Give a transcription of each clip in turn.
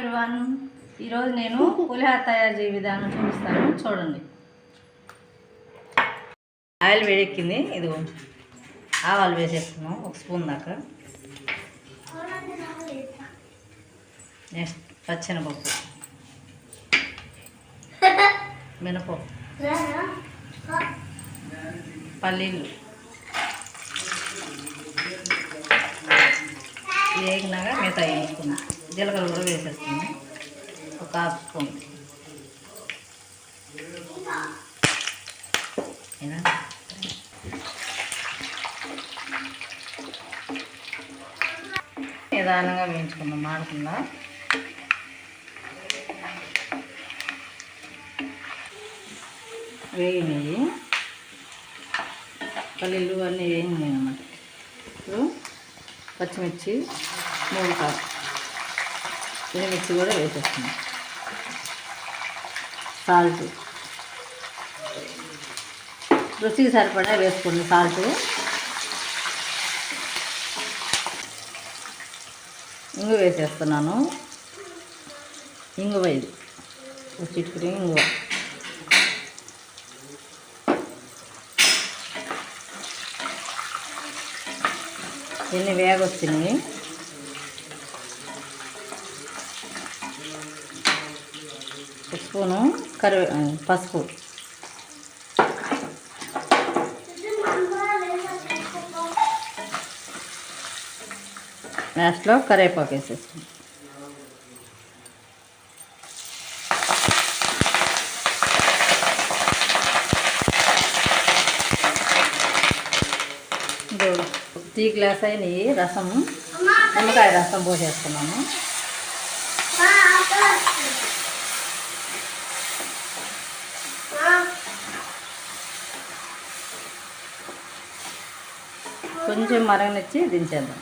One ఈరోజు నేను పులిహార తయారు చేయ విధానం చూపిస్తాను. చూడండి. ఆయిల్ వేడెక్కింది. ఇది ఆవాలు వేసేస్తున్నాం. ఒక స్పూన్ దాకా. నెక్స్ట్ పచ్చెనపప్పు. మినపప్పు. పల్లీలు. వేగినాక మిగతా వేసుకున్నాం జీలకర్ర కూడా వేసేస్తుంది ఒక హాఫ్ స్పూన్. నిదానంగా వేయించుకుందాం. మాడకుండా. వేగినాయి పల్లీలు అన్నీ వేగినాయి అన్నమాట ఇప్పుడు పచ్చిమిర్చి మూడు కాదు ఎండుమిర్చి కూడా వేసేస్తున్నాం. సాల్ట్. రుచికి సరిపడా వేసుకోండి సాల్ట్. ఇంగు వేసేస్తున్నాను. ఇంగువ ఇది ఒక ఇంగువ ఎన్ని వేగొచ్చినాయి ఒక స్పూను కరివే పసుపు. లాస్ట్లో కరివేపాకు వేసేస్తాం ఇదో టీ గ్లాస్ అయినాయి రసం నిమ్మకాయ రసం పోసేస్తున్నాము కొంచెం మరగనిచ్చి దించేద్దాం.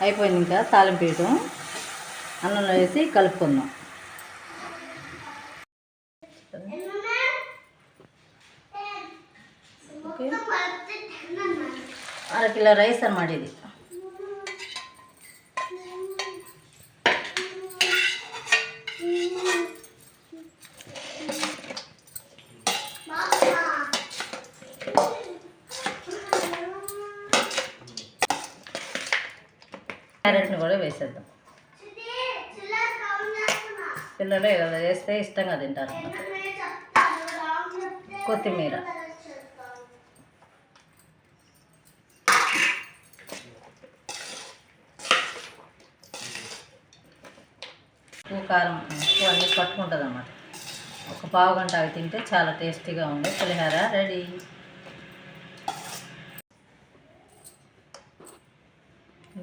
అయిపోయింది ఇంకా తాలింపు వేయటం. అన్నంలో వేసి కలుపుకుందాం. అర కిలో రైస్ అన్నమాట ఇది. క్యారెట్ని కూడా వేసేద్దాం. పిల్లలు ఇలా వేస్తే ఇష్టంగా తింటారు. కొత్తిమీర. ఉప్పు కారం ఉప్పు అన్నీ పట్టుకుంటుంది అన్నమాట ఒక పావు గంట అవి తింటే చాలా టేస్టీగా ఉంది పులిహార రెడీ.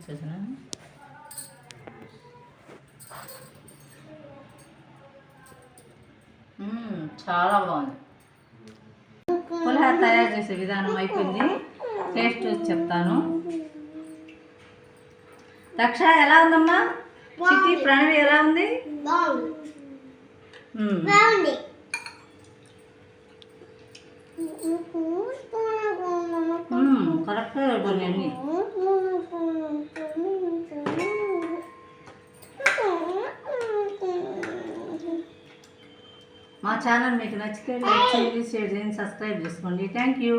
చూసినా చాలా బాగుంది. పులిహోర తయారు చేసే విధానం అయిపోయింది. టేస్ట్ చూసి చెప్తాను. రక్ష ఎలా ఉందమ్మా? చిట్టి ప్రణవి ఎలా ఉంది? కరెక్ట్గా కొన్ని మా ఛానల్ మీకు నచ్చితే లైక్ చేయండి షేర్ చేయండి సబ్స్క్రైబ్ చేసుకోండి. Thank you